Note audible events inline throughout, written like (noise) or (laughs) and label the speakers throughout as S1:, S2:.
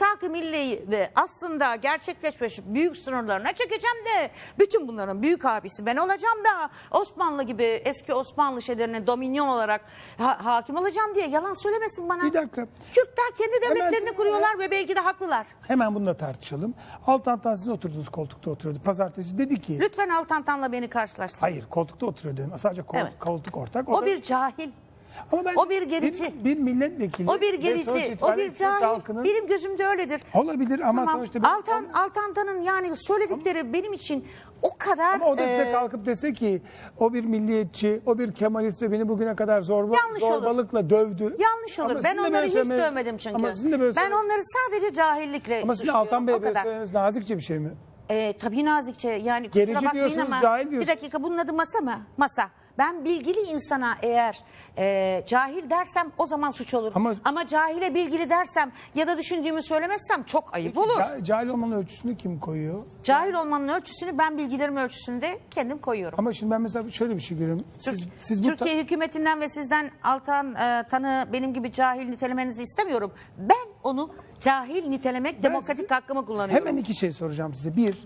S1: misak-ı milliyi ve aslında gerçekleşmiş büyük sınırlarına çekeceğim de bütün bunların büyük abisi ben olacağım da Osmanlı gibi eski Osmanlı şeylerine dominyon olarak ha- hakim olacağım diye yalan söylemesin bana.
S2: Bir dakika.
S1: Kürtler kendi devletlerini
S2: Hemen-
S1: kuruyorlar ve belki de haklılar.
S2: Hemen bununla tartışalım. Altan sizin oturduğunuz koltukta oturuyordu. Pazartesi dedi ki
S1: Lütfen Altantan'la beni karşılaştırın.
S2: hayır koltukta oturuyordu. Sadece koltuk,
S1: Evet.
S2: koltuk ortak.
S1: O
S2: da-
S1: bir cahil.
S2: Ama ben-
S1: o bir gerici.
S2: Bir, bir milletvekili.
S1: O bir gerici, o bir cahil. Benim gözümde öyledir.
S2: Olabilir ama
S1: Tamam.
S2: sonuçta... ben-
S1: Altan, Altantan'ın yani söyledikleri benim için o kadar...
S2: Ama o da size
S1: e,
S2: kalkıp dese ki o bir milliyetçi, o bir kemalist ve beni bugüne kadar zorba,
S1: Yanlış olur.
S2: zorbalıkla dövdü.
S1: Yanlış olur.
S2: Ama
S1: ben onları hiç
S2: söylemeniz-
S1: dövmedim çünkü.
S2: Ama sizin de böyle
S1: ben onları sadece cahillikle
S2: Ama sizin Altan Bey
S1: o
S2: böyle söylemeniz nazikçe bir şey mi?
S1: Ee, tabii nazikçe yani kusura
S2: Gerici
S1: bakmayın
S2: diyorsunuz,
S1: ama
S2: cahil
S1: bir
S2: diyorsunuz.
S1: dakika bunun adı masa mı? Masa. Ben bilgili insana eğer e, cahil dersem o zaman suç olur.
S2: Ama-
S1: Ama, cahile bilgili dersem ya da düşündüğümü söylemezsem çok ayıp olur.
S2: Ca- cahil olmanın ölçüsünü kim koyuyor?
S1: Cahil olmanın ölçüsünü ben bilgilerim ölçüsünde kendim koyuyorum.
S2: Ama şimdi ben mesela şöyle bir şey görüyorum. Siz, siz bu ta-
S1: Türkiye hükümetinden ve sizden Altan e, Tan'ı benim gibi cahil nitelemenizi istemiyorum. Ben onu cahil nitelemek demokratik
S2: size-
S1: hakkımı kullanıyorum.
S2: Hemen iki şey soracağım size. Bir,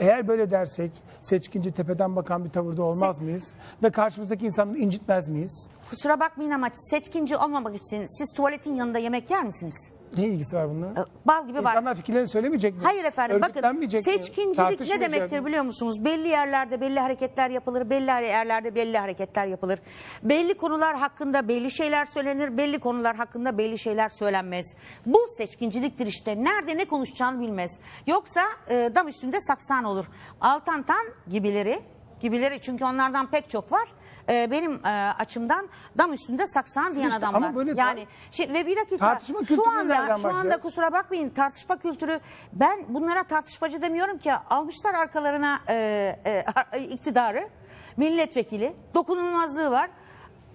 S2: eğer böyle dersek seçkinci tepeden bakan bir tavırda olmaz mıyız? Ve karşımızdaki insanları incitmez miyiz?
S1: Kusura bakmayın ama seçkinci olmamak için siz tuvaletin yanında yemek yer misiniz?
S2: Ne ilgisi var bununla?
S1: Bal gibi var.
S2: İnsanlar fikirlerini söylemeyecek mi?
S1: Hayır efendim bakın
S2: mi?
S1: seçkincilik ne demektir
S2: mı?
S1: biliyor musunuz? Belli yerlerde belli hareketler yapılır, belli yerlerde belli hareketler yapılır. Belli konular hakkında belli şeyler söylenir, belli konular hakkında belli şeyler söylenmez. Bu seçkinciliktir işte. Nerede ne konuşacağını bilmez. Yoksa e, dam üstünde saksan olur. Altantan gibileri gibileri çünkü onlardan pek çok var. E, benim e, açımdan dam üstünde saksan diyen
S2: işte
S1: adamlar.
S2: ama böyle
S1: yani şey, ve bir dakika şu anda şu anda kusura bakmayın tartışma kültürü ben bunlara tartışmacı demiyorum ki almışlar arkalarına e, e, (laughs) iktidarı milletvekili dokunulmazlığı var.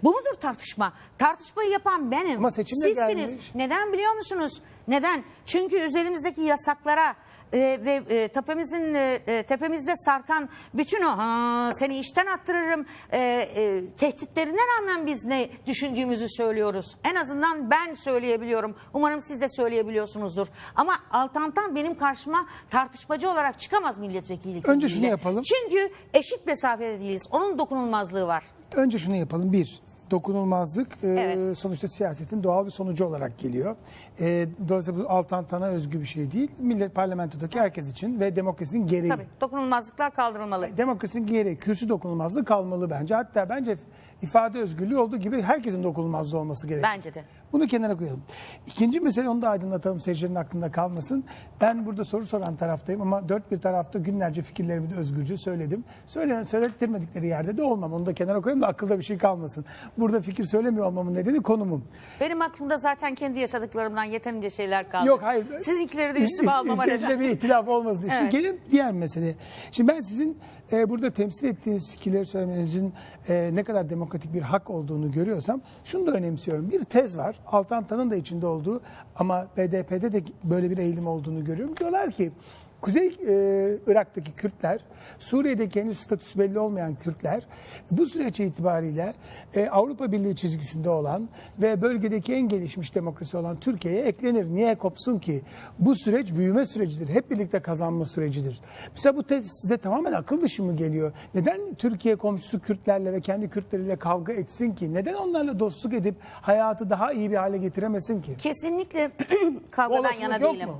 S1: Bu mudur tartışma? Tartışmayı yapan benim.
S2: Ama
S1: Sizsiniz.
S2: gelmiş.
S1: Neden biliyor musunuz? Neden? Çünkü üzerimizdeki yasaklara e, ve e, tepemizin e, e, tepemizde sarkan bütün o "Ha, seni işten attırırım e, e, tehditlerine rağmen biz ne düşündüğümüzü söylüyoruz. En azından ben söyleyebiliyorum. Umarım siz de söyleyebiliyorsunuzdur. Ama Altantan benim karşıma tartışmacı olarak çıkamaz milletvekili.
S2: Önce şunu yapalım.
S1: Çünkü eşit mesafede değiliz. Onun dokunulmazlığı var.
S2: Önce şunu yapalım. Bir, dokunulmazlık e,
S1: Evet.
S2: sonuçta siyasetin doğal bir sonucu olarak geliyor. E, dolayısıyla bu Altantan'a özgü bir şey değil. Millet parlamentodaki herkes için ve demokrasinin gereği.
S1: Tabii dokunulmazlıklar kaldırılmalı.
S2: Demokrasinin gereği, kürsü dokunulmazlığı kalmalı bence. Hatta bence ifade özgürlüğü olduğu gibi herkesin dokunulmazlığı olması gerekiyor.
S1: Bence de.
S2: Bunu kenara koyalım. İkinci mesele onu da aydınlatalım seyircilerin aklında kalmasın. Ben burada soru soran taraftayım ama dört bir tarafta günlerce fikirlerimi de özgürce söyledim. Söyle, söylettirmedikleri yerde de olmam. Onu da kenara koyalım da akılda bir şey kalmasın. Burada fikir söylemiyor olmamın nedeni konumum.
S1: Benim aklımda zaten kendi yaşadıklarımdan yeterince şeyler kaldı.
S2: Yok hayır.
S1: Sizinkileri de almama
S2: İzleyicide
S1: neden.
S2: bir itilaf olmasın diye.
S1: Evet.
S2: Şimdi gelin diğer mesele. Şimdi ben sizin e, burada temsil ettiğiniz fikirleri söylemenizin e, ne kadar demokratik bir hak olduğunu görüyorsam şunu da önemsiyorum. Bir tez var. Altantan'ın da içinde olduğu ama BDP'de de böyle bir eğilim olduğunu görüyorum. Diyorlar ki Kuzey e, Irak'taki Kürtler, Suriye'deki henüz statüsü belli olmayan Kürtler bu süreç itibariyle e, Avrupa Birliği çizgisinde olan ve bölgedeki en gelişmiş demokrasi olan Türkiye'ye eklenir. Niye kopsun ki? Bu süreç büyüme sürecidir. Hep birlikte kazanma sürecidir. Mesela bu tez size tamamen akıl dışı mı geliyor? Neden Türkiye komşusu Kürtlerle ve kendi Kürtleriyle kavga etsin ki? Neden onlarla dostluk edip hayatı daha iyi bir hale getiremesin ki?
S1: Kesinlikle (clears throat) kavgadan yana değilim.
S2: mu?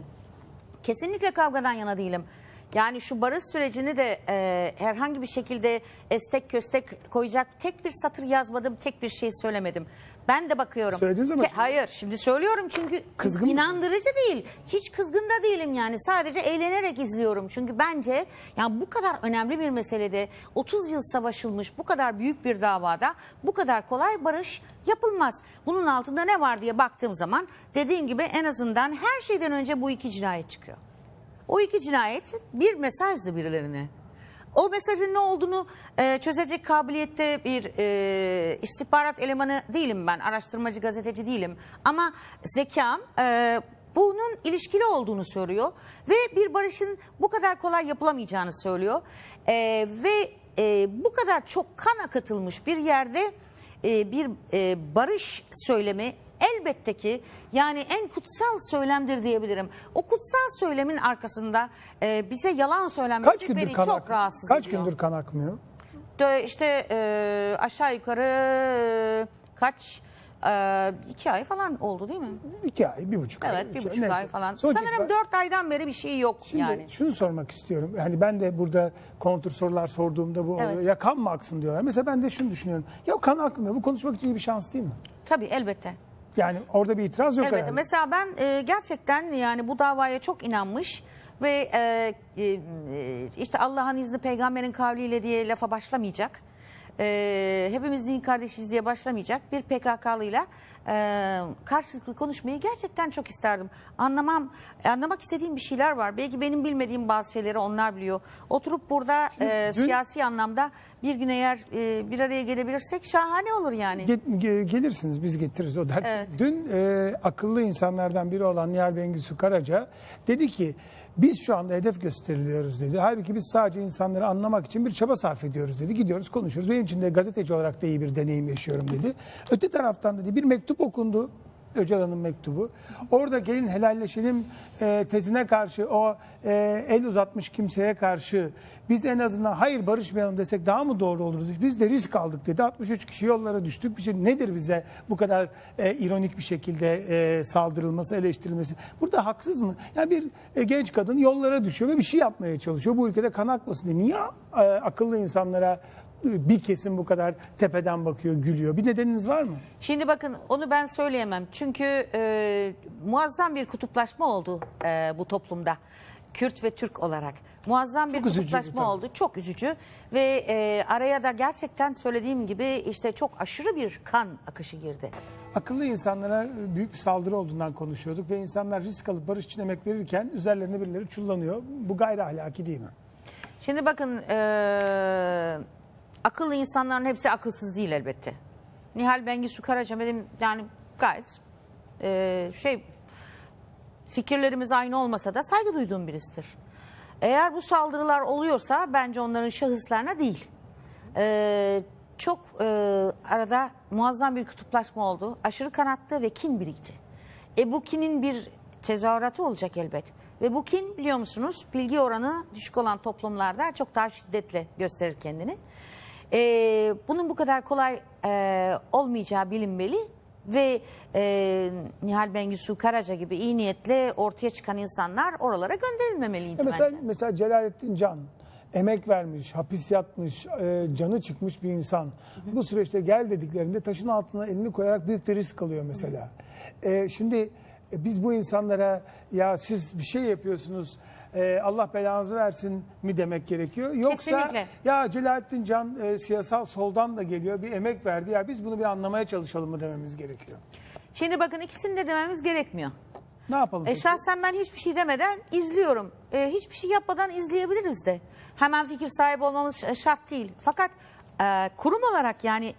S1: Kesinlikle kavgadan yana değilim. Yani şu barış sürecini de e, herhangi bir şekilde estek köstek koyacak tek bir satır yazmadım, tek bir şey söylemedim. Ben de bakıyorum.
S2: Söylediniz ama
S1: Ke-
S2: şimdi-
S1: hayır, şimdi söylüyorum çünkü
S2: Kızgın mısınız?
S1: inandırıcı değil. Hiç kızgın da değilim yani. Sadece eğlenerek izliyorum. Çünkü bence yani bu kadar önemli bir meselede 30 yıl savaşılmış bu kadar büyük bir davada bu kadar kolay barış yapılmaz. Bunun altında ne var diye baktığım zaman dediğim gibi en azından her şeyden önce bu iki cinayet çıkıyor. O iki cinayet bir mesajdı birilerine. O mesajın ne olduğunu e, çözecek kabiliyette bir e, istihbarat elemanı değilim ben. Araştırmacı, gazeteci değilim. Ama zekam e, bunun ilişkili olduğunu söylüyor. Ve bir barışın bu kadar kolay yapılamayacağını söylüyor. E, ve e, bu kadar çok kan akıtılmış bir yerde e, bir e, barış söylemi elbette ki yani en kutsal söylemdir diyebilirim. O kutsal söylemin arkasında e, bize yalan söylenmesi
S2: Kaç gündür
S1: beni
S2: kan
S1: çok
S2: ak-
S1: rahatsız
S2: Kaç
S1: ediyor.
S2: gündür kan akmıyor?
S1: De işte e, aşağı yukarı e, kaç e, iki ay falan oldu değil mi?
S2: İki ay, bir buçuk ay.
S1: Evet
S2: üç
S1: bir
S2: ay,
S1: buçuk
S2: neyse.
S1: ay falan.
S2: Sonuç
S1: Sanırım
S2: itibariyle-
S1: dört aydan beri bir şey yok
S2: Şimdi
S1: yani.
S2: şunu sormak istiyorum. Yani ben de burada kontur sorular sorduğumda bu
S1: Evet.
S2: Ya kan mı aksın diyorlar. Mesela ben de şunu düşünüyorum. Ya kan akmıyor. Bu konuşmak için iyi bir şans değil mi?
S1: Tabii elbette.
S2: Yani orada bir itiraz yok herhalde.
S1: Mesela ben e, gerçekten yani bu davaya çok inanmış ve e, e, işte Allah'ın izni peygamberin kavliyle diye lafa başlamayacak. E, hepimiz din kardeşiz diye başlamayacak bir PKK'lıyla e, karşılıklı konuşmayı gerçekten çok isterdim. Anlamam, anlamak istediğim bir şeyler var. Belki benim bilmediğim bazı şeyleri onlar biliyor. Oturup burada e,
S2: dün-
S1: siyasi anlamda bir gün eğer e, bir araya gelebilirsek şahane olur yani.
S2: Ge- ge- gelirsiniz biz getiririz o dert.
S1: Evet.
S2: Dün e, akıllı insanlardan biri olan Nihal Bengisu Karaca dedi ki biz şu anda hedef gösteriliyoruz dedi. Halbuki biz sadece insanları anlamak için bir çaba sarf ediyoruz dedi. Gidiyoruz konuşuyoruz. Benim için de gazeteci olarak da iyi bir deneyim yaşıyorum dedi. Öte taraftan dedi bir mektup okundu. Öcalan'ın mektubu. Orada gelin helalleşelim e, tezine karşı o e, el uzatmış kimseye karşı biz en azından hayır barışmayalım desek daha mı doğru olurdu? Biz de risk aldık dedi. 63 kişi yollara düştük. Bir şey nedir bize bu kadar e, ironik bir şekilde e, saldırılması, eleştirilmesi? Burada haksız mı? Yani bir e, genç kadın yollara düşüyor ve bir şey yapmaya çalışıyor. Bu ülkede kan akmasın diye. Niye e, akıllı insanlara bir kesim bu kadar tepeden bakıyor, gülüyor? Bir nedeniniz var mı?
S1: Şimdi bakın onu ben söyleyemem. Çünkü e, muazzam bir kutuplaşma oldu e, bu toplumda. Kürt ve Türk olarak. Muazzam bir
S2: Çok üzücü
S1: kutuplaşma
S2: tabii.
S1: oldu. Çok üzücü. Ve e, araya da gerçekten söylediğim gibi işte çok aşırı bir kan akışı girdi.
S2: Akıllı insanlara e, büyük bir saldırı olduğundan konuşuyorduk ve insanlar risk alıp barış için emek verirken üzerlerine birileri çullanıyor. Bu gayri ahlaki değil mi?
S1: Şimdi bakın e, akıllı insanların hepsi akılsız değil elbette. Nihal Bengisu Karaca benim yani gayet e, şey fikirlerimiz aynı olmasa da saygı duyduğum birisidir. Eğer bu saldırılar oluyorsa bence onların şahıslarına değil. E, çok e, arada muazzam bir kutuplaşma oldu. Aşırı kanattı ve kin birikti. E bu kinin bir tezahüratı olacak elbet. Ve bu kin biliyor musunuz bilgi oranı düşük olan toplumlarda çok daha şiddetle gösterir kendini. E, bunun bu kadar kolay e, olmayacağı bilinmeli ve e, Nihal Bengisu Karaca gibi iyi niyetle ortaya çıkan insanlar oralara gönderilmemeliydi
S2: mesela,
S1: bence.
S2: mesela Celalettin Can emek vermiş, hapis yatmış, e, canı çıkmış bir insan. Bu süreçte gel dediklerinde taşın altına elini koyarak büyük bir risk alıyor mesela. E, şimdi e, biz bu insanlara ya siz bir şey yapıyorsunuz e, Allah belanızı versin mi demek gerekiyor? Yoksa
S1: Kesinlikle.
S2: ya Celalettin Can e, siyasal soldan da geliyor bir emek verdi ya biz bunu bir anlamaya çalışalım mı dememiz gerekiyor.
S1: Şimdi bakın ikisini de dememiz gerekmiyor.
S2: Ne yapalım?
S1: E,
S2: peki?
S1: şahsen ben hiçbir şey demeden izliyorum. E, hiçbir şey yapmadan izleyebiliriz de. Hemen fikir sahibi olmamız şart değil. Fakat e, kurum olarak yani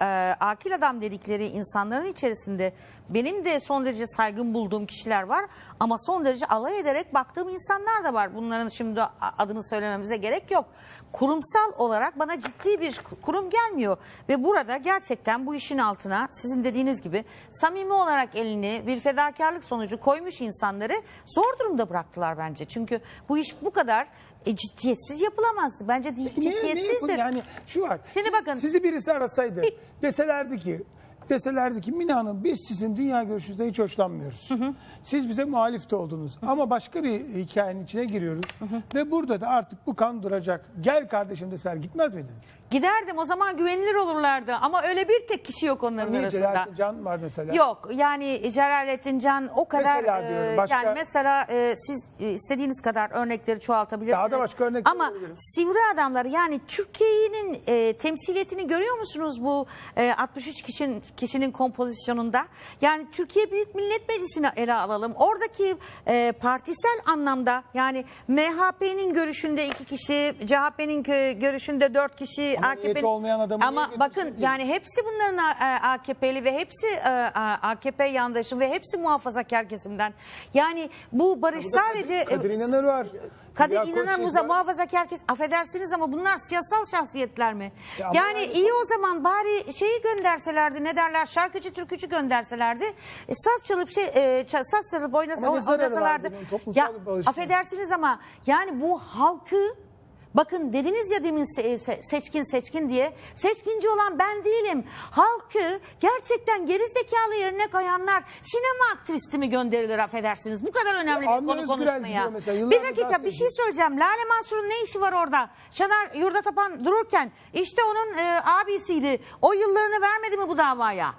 S1: e, akil adam dedikleri insanların içerisinde benim de son derece saygın bulduğum kişiler var. Ama son derece alay ederek baktığım insanlar da var. Bunların şimdi adını söylememize gerek yok. Kurumsal olarak bana ciddi bir kurum gelmiyor. Ve burada gerçekten bu işin altına sizin dediğiniz gibi samimi olarak elini bir fedakarlık sonucu koymuş insanları zor durumda bıraktılar bence. Çünkü bu iş bu kadar e, ciddiyetsiz yapılamazdı. Bence
S2: niye
S1: ciddiyetsizdir.
S2: bu- Yani şu var.
S1: Şimdi
S2: siz-
S1: bakın.
S2: Sizi birisi arasaydı deselerdi ki deselerdi ki Mine Hanım biz sizin dünya görüşünüzden hiç hoşlanmıyoruz. Siz bize muhalif de oldunuz. Ama başka bir hikayenin içine giriyoruz. Ve burada da artık bu kan duracak. Gel kardeşim deseler gitmez miydiniz?
S1: Giderdim o zaman güvenilir olurlardı. Ama öyle bir tek kişi yok onların
S2: Niye
S1: arasında.
S2: Celalettin Can var mesela?
S1: Yok yani Celalettin Can o kadar
S2: Mesela
S1: e,
S2: diyorum, başka-
S1: yani mesela e, siz e, istediğiniz kadar örnekleri çoğaltabilirsiniz.
S2: Daha da başka örnekler
S1: Ama sivri adamlar yani Türkiye'nin e, temsiliyetini görüyor musunuz bu e, 63 kişinin kişinin kompozisyonunda? Yani Türkiye Büyük Millet Meclisi'ni ele alalım. Oradaki e, partisel anlamda yani MHP'nin görüşünde iki kişi, CHP'nin görüşünde dört kişi,
S2: niyeti olmayan adamı
S1: Ama bakın
S2: ki?
S1: yani hepsi bunların e, AKP'li ve hepsi e, AKP yandaşı ve hepsi muhafazakar kesimden. Yani bu barış sadece
S2: Kadir, Kadir İnanır var.
S1: Kadir
S2: Hülya
S1: İnanır
S2: Koçyiğit
S1: Muza
S2: var.
S1: muhafazakar kes. Affedersiniz ama bunlar siyasal şahsiyetler mi?
S2: Ya ama
S1: yani
S2: yani-
S1: iyi o zaman bari şeyi gönderselerdi ne derler şarkıcı türkücü gönderselerdi. E, saz çalıp şey e, ça- saz çalıp oynasa,
S2: Ama ne zararı var
S1: oynasalardı.
S2: bunun? Toplumsal
S1: Ya
S2: bir
S1: affedersiniz ama yani bu halkı Bakın dediniz ya demin se- se- seçkin seçkin diye. Seçkinci olan ben değilim. Halkı gerçekten geri zekalı yerine koyanlar sinema aktristi mi gönderilir affedersiniz? Bu kadar önemli
S2: Ya
S1: bir konu konuşmaya.
S2: mesela,
S1: Bir dakika bir şey söyleyeceğim. Lale Mansur'un ne işi var orada? Şener Yurdatapan dururken işte onun e, abisiydi. O yıllarını vermedi mi bu davaya?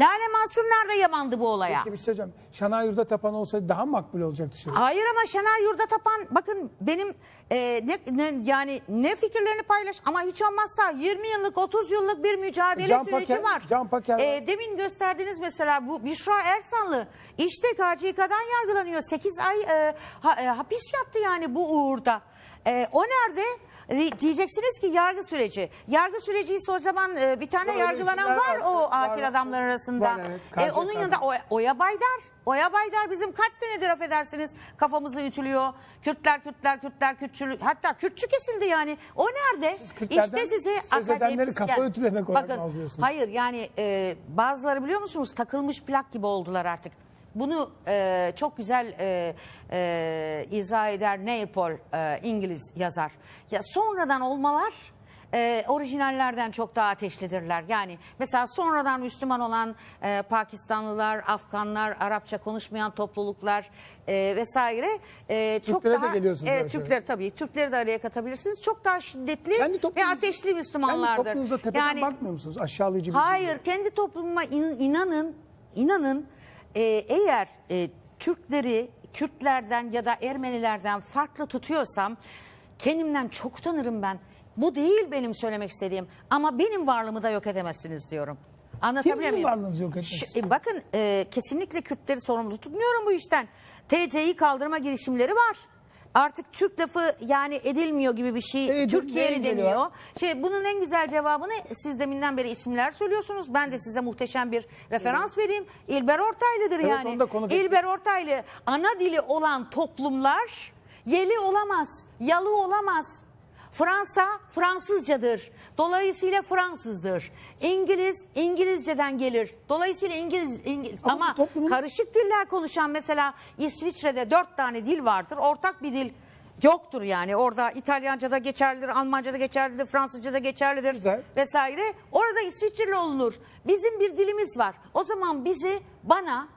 S1: Lale Mansur nerede yamandı bu olaya?
S2: Peki bir şey söyleyeceğim. Şanay Yurda Tapan olsaydı daha makbul olacaktı şimdi?
S1: Hayır ama Şener Yurdatapan bakın benim e, ne, ne- yani ne fikirlerini paylaş ama hiç olmazsa 20 yıllık 30 yıllık bir mücadele
S2: Can
S1: süreci
S2: Paker-
S1: var.
S2: Can Paker var.
S1: E, demin gösterdiğiniz mesela bu Büşra Ersanlı işte KCK'dan yargılanıyor 8 ay e, ha- e, hapis yattı yani bu uğurda. E, o nerede? E, Diyeceksiniz ki yargı süreci. Yargı süreci ise o zaman e, bir tane
S2: Öyle
S1: yargılanan var
S2: var.
S1: o akil
S2: var.
S1: adamlar arasında.
S2: Var, evet.
S1: E, onun yanında Oya, Oya Baydar. Oya Baydar bizim kaç senedir affedersiniz kafamızı ütülüyor. Kürtler, Kürtler, Kürtler, Kürtçü. Hatta Kürtçü kesildi yani. O nerede?
S2: Siz
S1: işte size akademisyen-
S2: kafa ütülemek olarak
S1: Bakın,
S2: mı algılıyorsunuz?
S1: Hayır yani e, bazıları biliyor musunuz takılmış plak gibi oldular artık. Bunu e, çok güzel e, e, izah eder Neypol e, İngiliz yazar. Ya sonradan olmalar e, orijinallerden çok daha ateşlidirler. Yani mesela sonradan Müslüman olan e, Pakistanlılar, Afganlar, Arapça konuşmayan topluluklar e, vesaire e, çok
S2: Türklere de
S1: daha
S2: geliyorsunuz
S1: evet. Türkler tabii Türkleri de araya katabilirsiniz. Çok daha şiddetli
S2: Kendi
S1: ve ateşli Müslümanlardır.
S2: Kendi toplumunuza tepeden bakmıyor musunuz? Aşağılayıcı bir
S1: Hayır, kendi toplumuma in- inanın, inanın e, eğer e, Türkleri Kürtlerden ya da Ermenilerden farklı tutuyorsam kendimden çok utanırım ben. Bu değil benim söylemek istediğim ama benim varlığımı da yok edemezsiniz diyorum. Anlatabiliyor
S2: Kim sizin
S1: muyum?
S2: varlığınızı yok etmek
S1: Ş- e, bakın e, kesinlikle Kürtleri sorumlu tutmuyorum bu işten. TC'yi kaldırma girişimleri var. Artık Türk lafı yani edilmiyor gibi bir şey.
S2: E,
S1: Türkiye'li deniyor.
S2: var?
S1: Şey, bunun en güzel cevabını siz deminden beri isimler söylüyorsunuz. Ben de size muhteşem bir referans vereyim. İlber Ortaylı'dır
S2: Evet,
S1: yani. İlber Ortaylı ana dili olan toplumlar yeli olamaz, yalı olamaz. Fransa Fransızcadır. Dolayısıyla Fransızdır. İngiliz İngilizceden gelir. Dolayısıyla İngiliz, İngiliz
S2: Ama
S1: ama,
S2: toplumun-
S1: karışık diller konuşan mesela İsviçre'de dört tane dil vardır. Ortak bir dil yoktur yani. Orada İtalyanca'da geçerlidir, Almanca'da geçerlidir, Fransızca'da geçerlidir
S2: Güzel.
S1: vesaire. Orada İsviçreli olunur. Bizim bir dilimiz var. O zaman bizi bana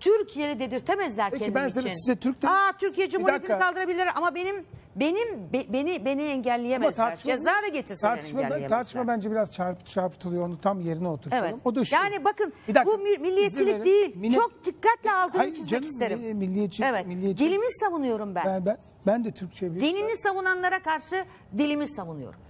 S1: Türkiye'li dedirtemezler
S2: Peki
S1: kendim
S2: ben size-
S1: için.
S2: size Türk dili-
S1: Aa Türkiye Cumhuriyeti'ni
S2: dakika.
S1: kaldırabilirler ama benim benim be- beni beni engelleyemezler.
S2: tartışma,
S1: Ceza da getirsinler
S2: tartışma,
S1: engelleyemezler.
S2: tartışma bence biraz çarp, çarpıtılıyor. Onu tam yerine oturtalım.
S1: Evet.
S2: O da şu.
S1: Yani bakın
S2: Bir dakika,
S1: bu
S2: izin
S1: milliyetçilik
S2: verin.
S1: değil.
S2: Millet-
S1: Çok dikkatle altını
S2: Hayır
S1: çizmek
S2: canım,
S1: isterim.
S2: mi- milliyetçi-
S1: evet.
S2: milliyetçi-
S1: Dilimi savunuyorum ben.
S2: Ben, ben, ben de Türkçe bir
S1: Dinini savunanlara karşı dilimi savunuyorum.